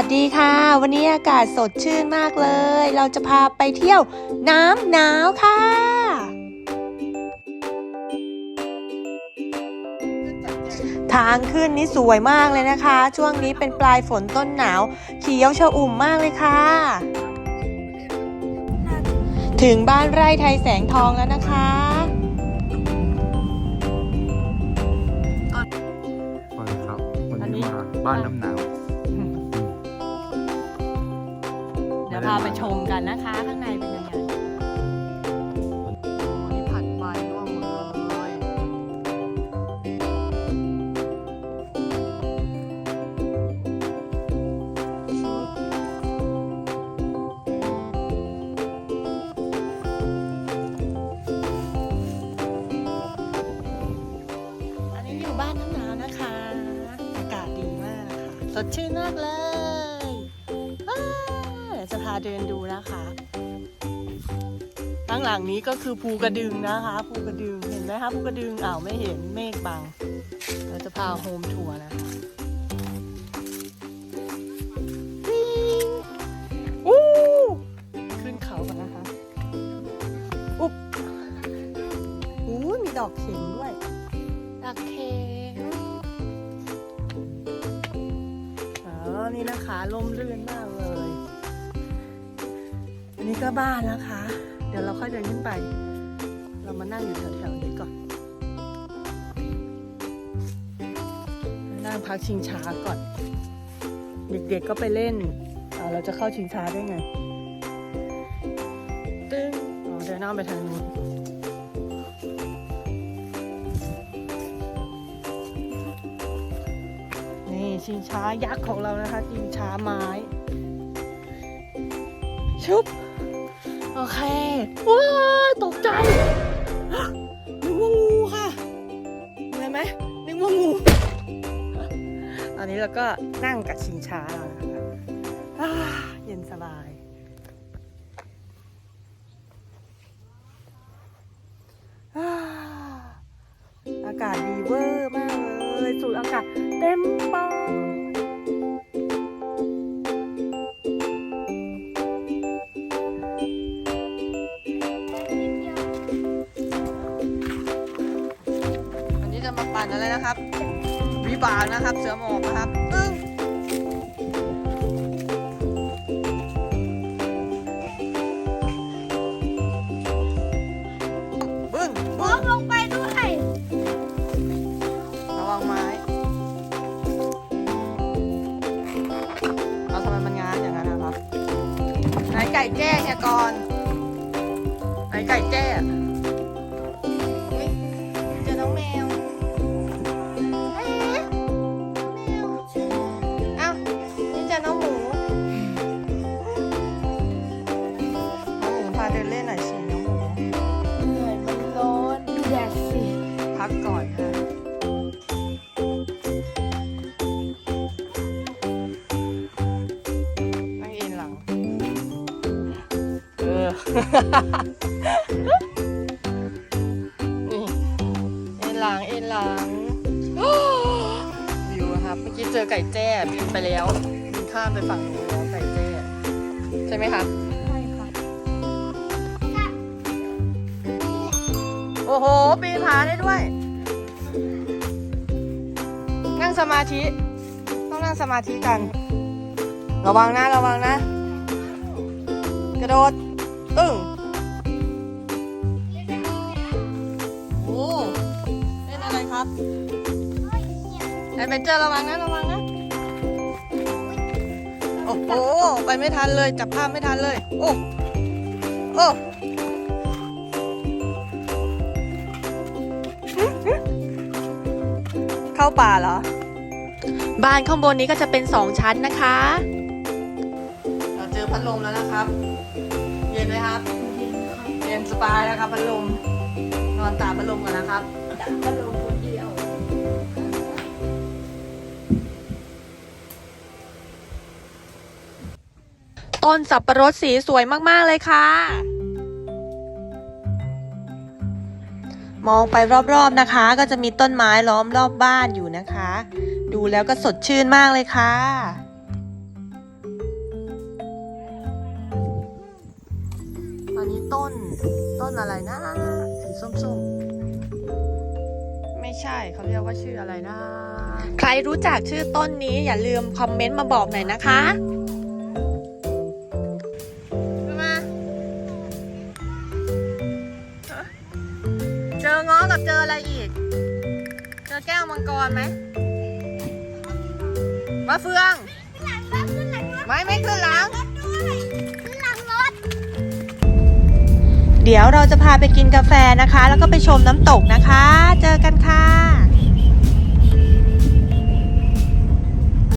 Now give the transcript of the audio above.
วัสดีค่ะ วันนี้อากาศสดชื่นมากเลย เราจะพาไปเที่ยวน้ำหนาวค่ะ ทางขึ้นนี่สวยมากเลยนะคะ ช่วงนี้เป็นปลายฝนต้นหนาว เขียวชอุ่มมากเลยค่ะ ถึงบ้านไร่ไทยแสงทองแล้วนะคะสวัสดีครับวันนี้มาบ้านน้ำ ข้างในเป็นยังไงมีผัดใบร่วงเลยอันนี้อยู่บ้านน้ำหนาวนะคะ อากาศดีมากค่ะสดชื่นมากเลยว้าวเดี๋ยวจะพาเดินดูนะคะ ข้างหลังนี้ก็คือภูกระดึงนะคะภูกระดึงเห็นไหมคะภูกระดึงอ้าวไม่เห็นเมฆบัง เราจะพาโฮมทัวร์นะคะอู้ขึ้นเขากันนะคะอุ๊บอู้มีดอกเข็มด้วยดอกเข็มอ๋อนี่นะคะลมรื่นมากเลยอันนี้ก็บ้านนะคะ เดี๋ยวเราค่อยเดินขึ้นไป เรามานั่งอยู่แถวๆนี้ก่อน นั่งพักชิงช้าก่อน เด็กๆก็ไปเล่นเราจะเข้าชิงช้าได้ไง ตึ้งเดินหน้าไปทางนู้นนี่ชิงช้ายักษ์ของเรานะคะ ชิงช้าไม้ ชุบ โอเคว้าตกใจนึกว่างูค่ะเห็นไหมนึกว่างูตอนนี้เราก็นั่งกับชิงช้าเรานะคะเย็นสบายอาอากาศดีเวอร์มากเลย สูดอากาศเต็มปอ ปั่นอะไรนะครับ วิบากนะครับ เสือหมอบนะครับตึ้งบึ้งพร้บึ้องมลงไปด้วยระวังไม้เอาทำไมมันงานอย่างนั้นนะครับ ไหนไก่แจ้เนี่ยก่อน ไหนไก่แจ้ กก่อนค่ะนั่งเอ็นหลัง เออ นี่เอ็นหลังเอ็นหลังวิวนะครับ เมื่อกี้เจอไก่แจ้บินไปแล้วบินข้ามไปฝั่งนู้นแล้วไก่แจ้ ใช่ไหมคะใโอ้โห ปีนผาได้ด้วย นั่งสมาธิ ต้องนั่งสมาธิกัน ระวังนะ ระวังนะ กระโดด ตึ้งโอ้เล่นอะไรครับแอดเวนเจอร์ระวังนะ ระวังนะ โอ้โห ไปไม่ทันเลย จับภาพไม่ทันเลย โอ้ โอ้ เข้าป่าเหรอ บ้านข้างบนนี้ก็จะเป็นสองชั้นนะคะ เราเจอพัดลมแล้วนะครับ เย็นไหมครับ เย็นสบายนะครับพัดลม นอนตากพัดลมก่อนนะครับก็ลงคนเดียว ต้นสับประรดสีสวยมากๆเลยค่ะ มองไปรอบๆนะคะ ก็จะมีต้นไม้ล้อมรอบบ้านอยู่นะคะ ดูแล้วก็สดชื่นมากเลยค่ะตอนนี้ต้นต้นอะไรนะสีส้มๆ ไม่ใช่เขาเรียกว่าชื่ออะไรนะ ใครรู้จักชื่อต้นนี้อย่าลืมคอมเมนต์มาบอกหน่อยนะคะ อง้อกับเจออะไรอีก เจอแก้วมังกรไหมมะเฟือง ไม่ไม่ขึ้นหลัง เดี๋ยวเราจะพาไปกินกาแฟนะคะ แล้วก็ไปชมน้ำตกนะคะ เจอกันค่ะ